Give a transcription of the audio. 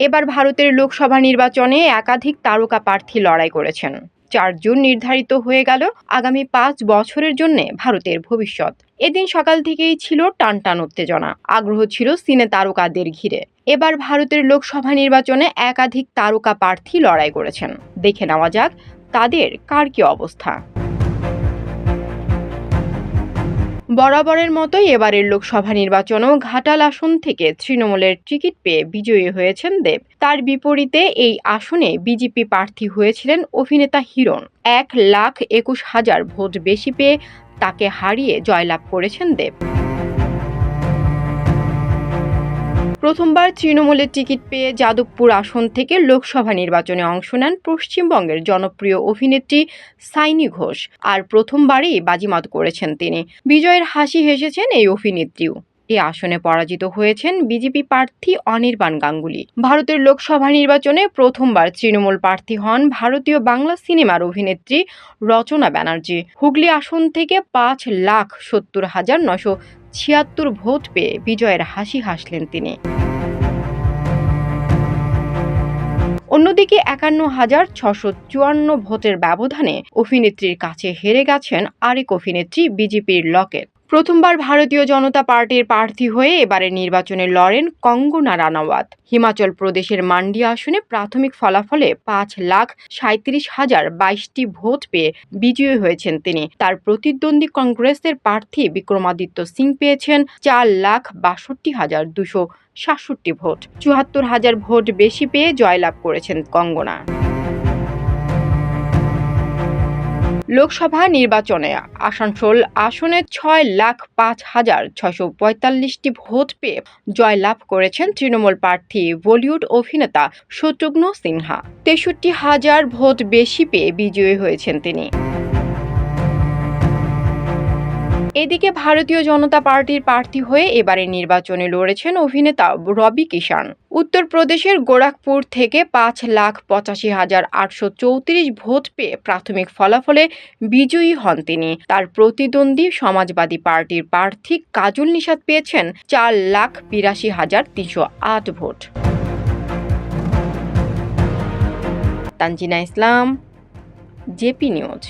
এবার ভারতের লোকসভা নির্বাচনে একাধিক তারকা প্রার্থী লড়াই করেছেন। চার জুন নির্ধারিত হয়ে গেল আগামী পাঁচ বছরের জন্য ভারতের ভবিষ্যৎ। এদিন সকাল থেকেই ছিল টানটান উত্তেজনা। আগ্রহ ছিল সিনে তারকাদের ঘিরে। এবার ভারতের লোকসভা নির্বাচনে একাধিক তারকা প্রার্থী লড়াই করেছেন। দেখে নেওয়া যাক তাদের কার কি অবস্থা। বরাবরের মতোই এবারের লোকসভা নির্বাচনেও ঘাটাল আসন থেকে তৃণমূলের টিকিট পেয়ে বিজয়ী হয়েছেন দেব। তার বিপরীতে এই আসনে বিজেপি প্রার্থী হয়েছিলেন অভিনেতা হিরণ। এক লাখ একুশ হাজার ভোট বেশি পেয়ে তাকে হারিয়ে জয়লাভ করেছেন দেব। প্রথমবার তৃণমূলের টিকিট পেয়ে যাদবপুর আসন থেকে লোকসভা নির্বাচনে অংশ নেন পশ্চিমবঙ্গের জনপ্রিয় অভিনেত্রী সাইনি ঘোষ, আর প্রথমবারই বাজিমাত করেছেন তিনি। বিজয়ের হাসি হেসেছেন এই অভিনেত্রীও। এ আসনে পরাজিত হয়েছেন বিজেপি প্রার্থী অনির্বাণ গাঙ্গুলি। ভারতের লোকসভা নির্বাচনে প্রথমবার তৃণমূল প্রার্থী হন ভারতীয় বাংলা সিনেমার অভিনেত্রী রচনা ব্যানার্জি। হুগলি আসন থেকে পাঁচ লাখ সত্তর হাজার নশো ছিয়াত্তর ভোট পেয়ে বিজয়ের হাসি হাসলেন তিনি। অন্যদিকে একান্ন হাজার ছশো চুয়ান্ন ভোটের ব্যবধানে অভিনেত্রীর কাছে হেরে গেছেন আরেক অভিনেত্রী বিজেপির লকেট। প্রথমবার ভারতীয় জনতা পার্টির প্রার্থী হয়ে এবারে নির্বাচনে লড়েন কঙ্গনা রানাওয়াত। হিমাচল প্রদেশের মান্ডি আসনে প্রাথমিক ফলাফলে পাঁচ লাখ সাঁত্রিশ হাজার বাইশটি ভোট পেয়ে বিজয়ী হয়েছেন তিনি। তার প্রতিদ্বন্দ্বী কংগ্রেসের প্রার্থী বিক্রমাদিত্য সিং পেয়েছেন চার লাখ বাষট্টি হাজার দুশো সাতষট্টি ভোট। চুয়াত্তর হাজার ভোট বেশি পেয়ে জয়লাভ করেছেন কঙ্গনা। লোকসভা নির্বাচনে আসানসোল আসনে ছয় লাখ পাঁচ হাজার ছশো পঁয়তাল্লিশটি ভোট পেয়ে জয়লাভ করেছেন তৃণমূল প্রার্থী বলিউড অভিনেতা শত্রুঘ্ন সিনহা। তেষট্টি হাজার ভোট বেশি পেয়ে বিজয়ী হয়েছেন তিনি। এদিকে ভারতীয় জনতা পার্টির প্রার্থী হয়ে এবারে নির্বাচনে লড়েছেন অভিনেতা রবি কিষান উত্তরপ্রদেশের গোরখপুর থেকে পাঁচ লাখ পঁচাশি হাজার আটশো চৌত্রিশ ভোট পেয়ে প্রাথমিক ফলাফলে বিজয়ী হন তিনি। তার প্রতিদ্বন্দ্বী সমাজবাদী পার্টির প্রার্থী কাজল নিষাদ পেয়েছেন চার লাখ বিরাশি হাজার তিনশো আট vote. Tanjina Islam, JP news.